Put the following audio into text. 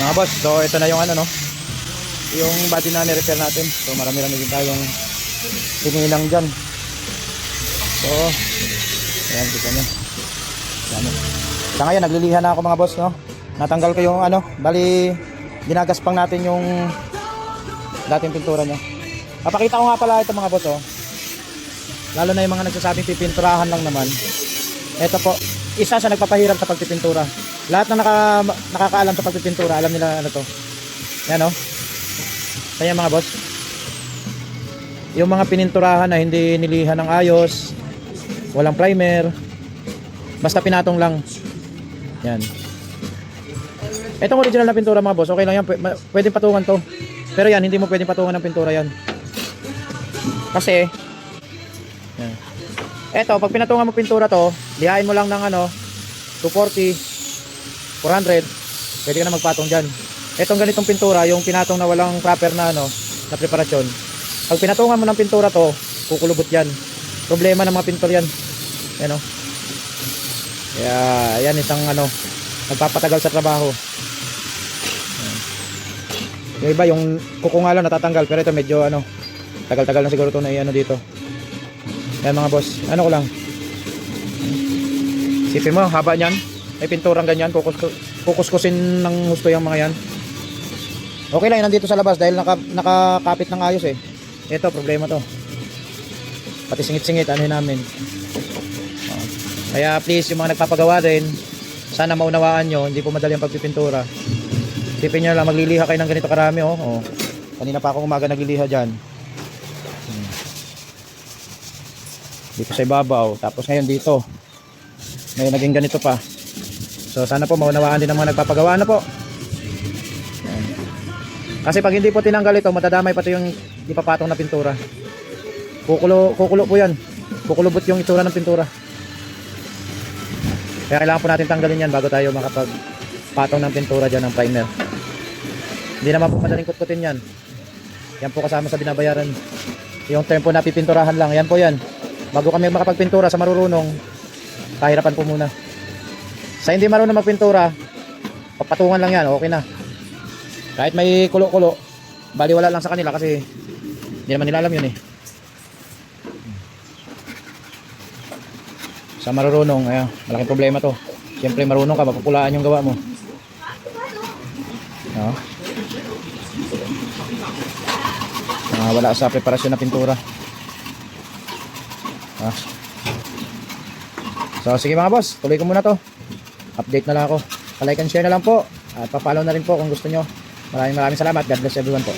Mga boss, so ito na yung ano no. Yung body na ni-repair natin. So marami-rami din tayong sinilang dyan. So, ayan, kita nyo. Ayan. Sa ngayon, naglilihan na ako mga boss, no? Natanggal ko yung ano, bali, ginagaspang natin yung dating pintura niya. Papakita ko nga pala ito mga boss, oh. Lalo na yung mga nagsasabing pipinturahan lang naman. Ito po, isa sa nagpapahirap sa pagpipintura. Lahat na naka, nakakaalam sa pagpipintura, alam nila ano to. Yan oh. Kaya mga boss. Yung mga pininturahan na hindi nilihan ng ayos, walang primer, basta pinatong lang. Yan. Itong original na pintura mga boss, okay lang yan. Pwedeng patungan to. Pero yan, hindi mo pwedeng patungan ng pintura yan. Kasi, yan. Eto, pag pinatungan mo pintura to, lihain mo lang ng ano, 240, 400, pwede ka na magpatong dyan. Etong ganitong pintura, yung pinatong na walang proper na ano, na preparasyon. Pag pinatungan mo ng pintura to, kukulubot yan. Problema ng mga pintor yan. Yan o. Kaya, yan isang ano, nagpapatagal sa trabaho. Yung iba, yung kuko nga lang natatanggal, pero ito medyo ano, tagal-tagal na siguro to na ano dito. Yan mga boss, ano ko lang. Sipin mo, haba niyan. May pinturang ganyan, kukus kukuskusin ng husto yung mga yan. Okay lang, nandito sa labas dahil naka, nakakapit ng ayos eh. Ito, problema to. Pati singit-singit, ano namin. Kaya please, yung mga nagpapagawa din, sana maunawaan nyo, hindi po madali ang pagpipintura. Sipin nyo lang, magliliha kayo ng ganito karami oh. oh. Kanina pa ako umaga nagliliha dyan. Dito sa ibabaw, tapos ngayon dito. Ngayon naging ganito pa. So sana po maunawaan din ng mga nagpapagawa na po. Ayan. Kasi pag hindi po tinanggal ito, matadamay pati yung ipapatong na pintura. Kukulo, kukulo po yan. Kukulubot yung itsura ng pintura. Kaya kailangan po natin tanggalin yan bago tayo makapagpatong ng pintura dyan ng primer. Hindi naman po madaling kutkutin yan. Yan po kasama sa binabayaran. Yung tempo na pipinturahan lang, yan po yan. Bago kami makapagpintura sa marurunong, kahirapan po muna. Sa hindi marunong magpintura, papatungan lang yan, okay na. Kahit may kulo-kulo, baliwala lang sa kanila kasi hindi naman nila alam yun eh. Sa marurunong, ayan, malaking problema to. Siyempre marunong ka, mapupulaan yung gawa mo. No? Ah, wala sa preparasyon na pintura. Ah. So sige mga boss, tuloy ko muna to. Update na lang ako. Pa-like and share na lang po. At pa-follow na rin po kung gusto nyo. Maraming maraming salamat. God bless everyone po.